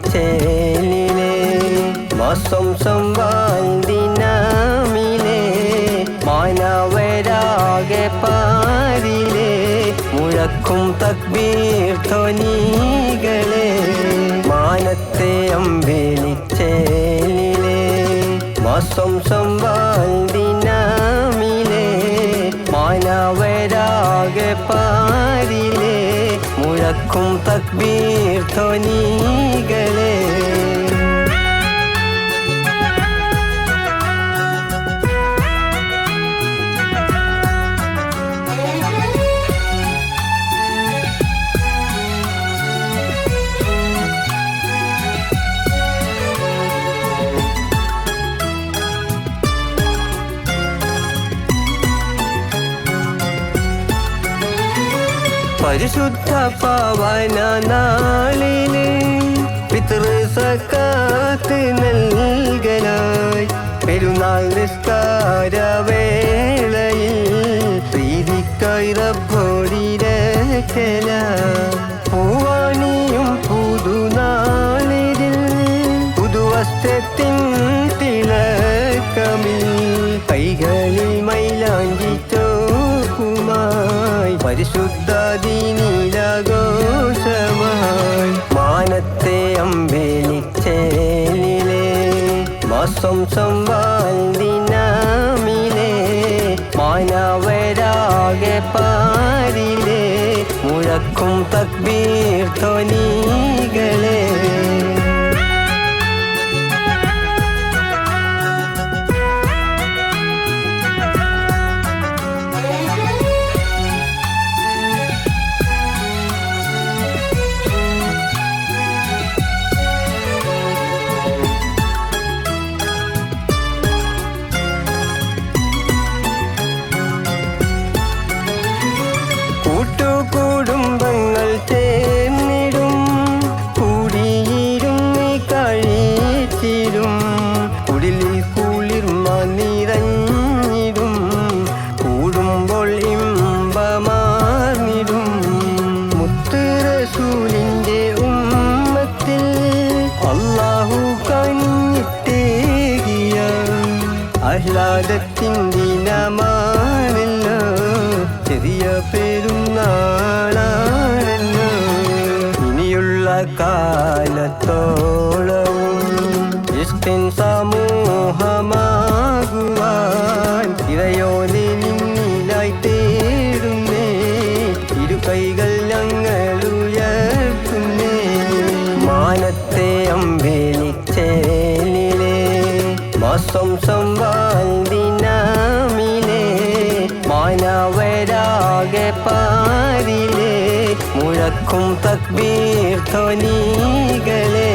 കമ്പനിച്ചേലിലെ മാസം സംവാൽദിനാമിലെ മാനവരാകെ പാരിലെ മുഴക്കും തക്ബീർ ധ്വനികളെ മാനത്തെ അമ്പലിച്ചേലിലെ മാസം സംവാൽദിനാമിലെ മാനവരാകെ പാ മുഴക്കും തക്ബീർ ധ്വനികളെ പരിശുദ്ധ പവന നാളിൽ പിതൃ സക്കാത്ത് നൽകലായി. പെരുന്നാൾ നിസ്കാര വേളയിൽ പ്രീതിക്കായി റബ്ബോടിരക്കല പൂവാണിയും പരിശുദ്ധ ദീനിലാഘോഷമായി മാനത്തെ അമ്പേലിച്ചേലിലെ മാസം സംവാന്തിനാമിലെ മാനവരാകെ പാരിലെ മുഴക്കും തക്ബീർ ധ്വനികളെ. ആഹ്ലാദത്തിൻ ദിനമാണല്ലോ ചെറിയ പെരുന്നാളാണല്ലോ ഇനിയുള്ള കാലത്തോളവും ഇഷ്ടൻ സമൂഹമാകുവാൻ നിന്നിലായി തേടുന്നേ. ഇരു കൈകൾ ഞങ്ങൾ ഉയർത്തുന്നേ മാനത്തെ അമ്പേലിച്ചേലിലെ മാസം തക്ബീർ ധ്വനികളെ